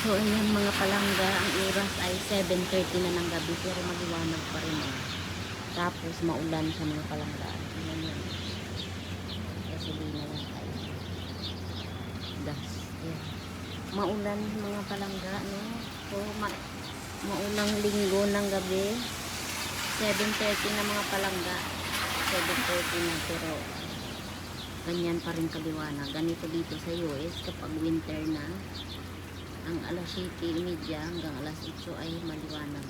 So, ayan mga palangga, ang oras ay 7.30 na ng gabi pero maliwanag pa rin. Eh. Tapos maulan sa mga palangga. Ayan yun. Gasolina lang tayo. Gas. Ayan. Maulan mga palangga, no? So, ma maulang linggo ng gabi. 7.30 na mga palangga. 7.30 na pero ganyan pa rin kaliwanag. Ganito dito sa US kapag winter na ang alas 7.30 hanggang alas 8 ay maliwanag.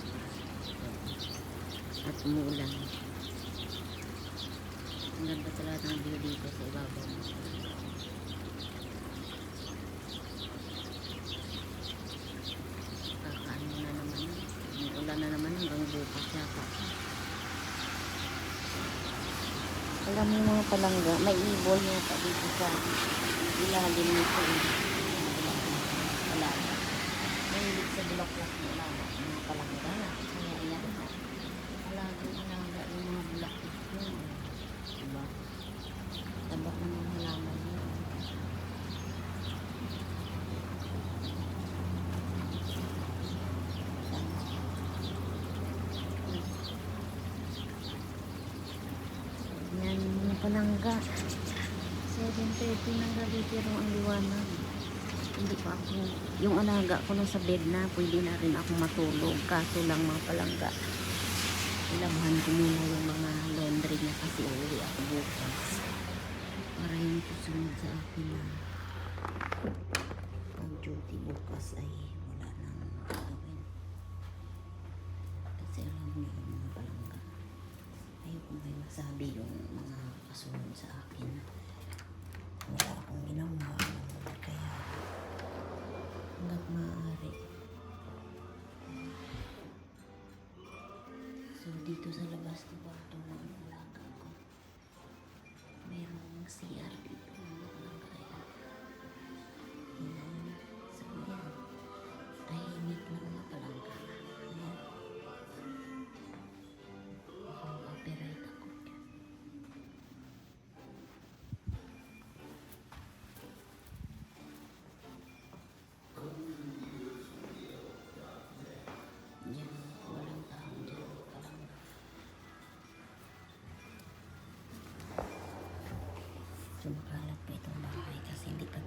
At umuulan. Ang ganda talaga ng view dito sa ibabaw. Kakaano na naman. Umuulan na naman hanggang bukas yata. Alam mo mga palangga, may ibon yata dito sa ilalim nito. eh. Wala. Mahilig sa bulaklak na alaga, mga palangga. Kaya yan, alaga alaga yung mga bulaklak yun. Diba? Tabak ng halaman yun. Yan, mga palangga. 7.30 ng gabi pero ang liwanag. Hindi pa ako, yung alaga ko nasa bed na, pwede na rin ako matulog. Kaso lang mga palangga. Ilabahan ko muna yung mga laundry niya kasi uuwi ako bukas. Para yung susunod sa akin na pag duty bukas ay wala nang gagawin. Kasi alam niyo yung mga palangga ayoko may masabi yung mga kasunod sa akin. Wala akong ginawa. So dito sa labas ng kwarto ng alaga ko, mayroong CR lang po itong bahay kasi hindi pa